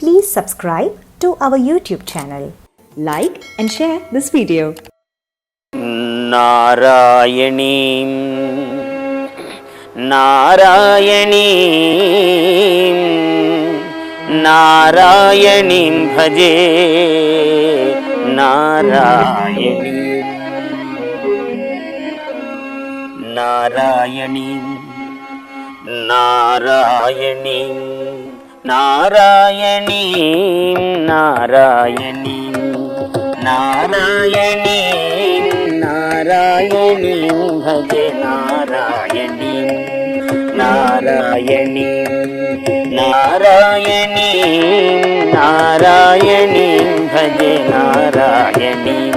Please subscribe to our YouTube channel. Like and share this video. நாராயணீம் நாராயணீம் நாராயணீம் பஜே நாராயணீம் நாராயணீம் நாராயணீம் నారాయణీం నారాయణీం నారాయణీం నారాయణీం భజే నారాయణీం నారాయణీం నారాయణీం నారాయణీం భజే నారాయణీం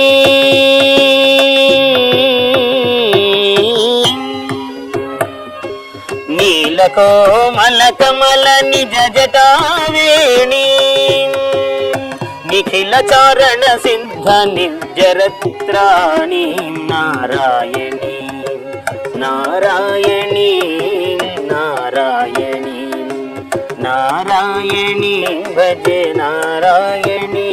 నీలకోమల కమల నిజ జటావేణి. నిఖిల చారణ సిద్ధ నిర్జరత్రాణి నారాయణి. నారాయణి నారాయణి నారాయణి భజ నారాయణి.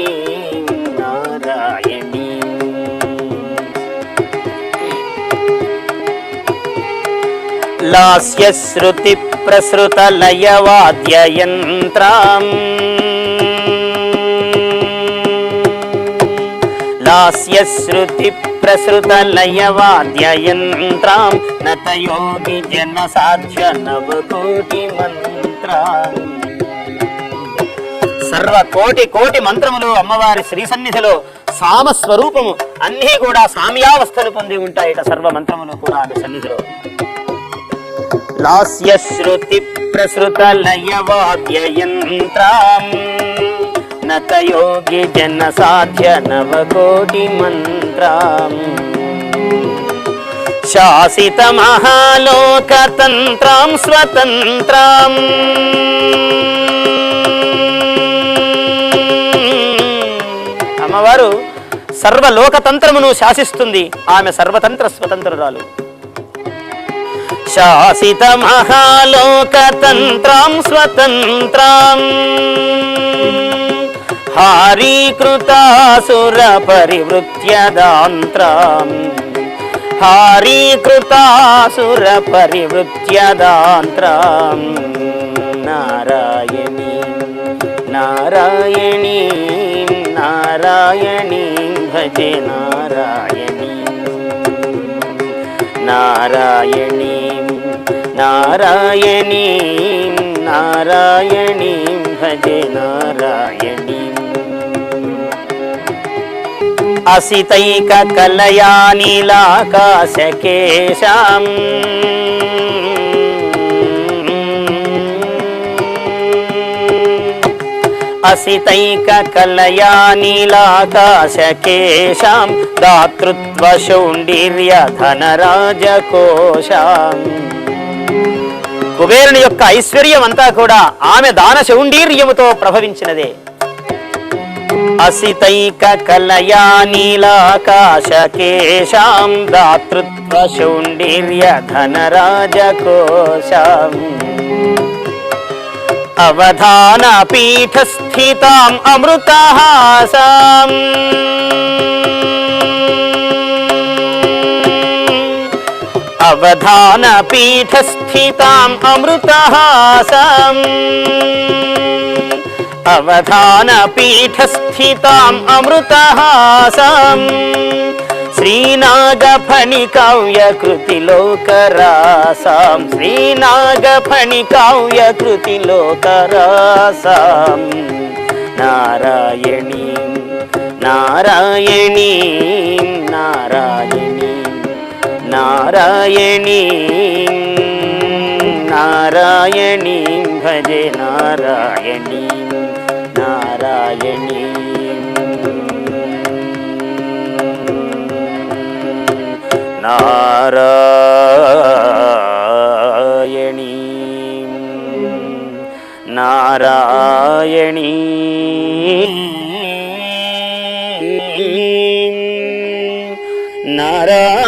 లాస్యశ్రుతి ప్రసృత లయవాద్యయంత్రాం లాస్యశ్రుతి ప్రసృత లయవాద్యయంత్రాం నతయోగి జన సాధ్య నవకోటి మంత్రాం సర్వ కోటి కోటి మంత్రములు అమ్మవారి శ్రీ సన్నిధిలో సామ స్వరూపము అన్నీ కూడా సామ్యావస్థలు పొంది ఉంటాయట సర్వ మంత్రములు కూడా ఆమె సన్నిధిలో. లాస్య శృతి ప్రసృత లయవాద్యయంత్రాం నతయోగి జన సాధ్య నవకోటి మంత్రాం శాసిత మహాలోక తంత్రాం స్వతంత్రాం అమ్మవారు సర్వలోకతంత్రమును శాసిస్తుంది. ఆమె సర్వతంత్ర స్వతంత్రురాలు. శాసిత మహాలోకతంత్రాం స్వతంత్రాం హారీకృతాసుర పరివృత్యదాంత్రాం హారీకృతాసుర పరివృత్యదాంత్రాం నారాయణీ నారాయణీ నారాయణీ భజే నారాయణీ నారాయణీ నారాయణీ నారాయణీ భజే నారాయణీ. అసితైక కలయానిలాకాశకేశాం అసితైక కలయానిలాకాశకేశాం దాతృత్వ శౌండిర్య ధనరాజకోశాం. కుబేరుని యొక్క ఐశ్వర్యం అంతా కూడా ఆమె దాన శౌండీర్యముతో ప్రభవించినదే. అసితైక కలయా నీలాకాశకేశాం దాతృత్వ శౌండిర్య ధనరాజకోశాం. అవధాన పీఠస్థితాం అమృతహాసాం. అవధాన పీఠస్థితాం అమృతహాసాం అవధాన పీఠస్థితాం అమృతహాసాం శ్రీనాగఫణి కావ్య కృతిలోకరాసాం శ్రీనాగఫణి కావ్య కృతిలోకరాసాం నారాయణీ నారాయణీ నారాయణ నారాయణీ నారాయణీం భజే నారాయణీం నారాయణీం నారాయణీం నారాయణీ నారాయణీ